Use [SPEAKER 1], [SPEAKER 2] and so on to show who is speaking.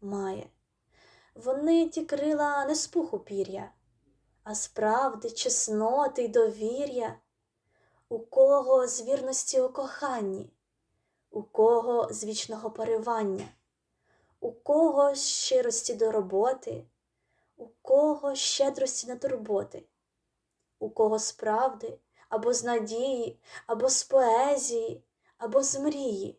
[SPEAKER 1] має. Вони ті крила не з пуху пір'я, а з правди, чесноти й довір'я, у кого з вірності у коханні, у кого з вічного поривання, у кого з щирості до роботи, у кого щедрості на турботи, у кого з правди, або з надії, або з поезії, або з мрії.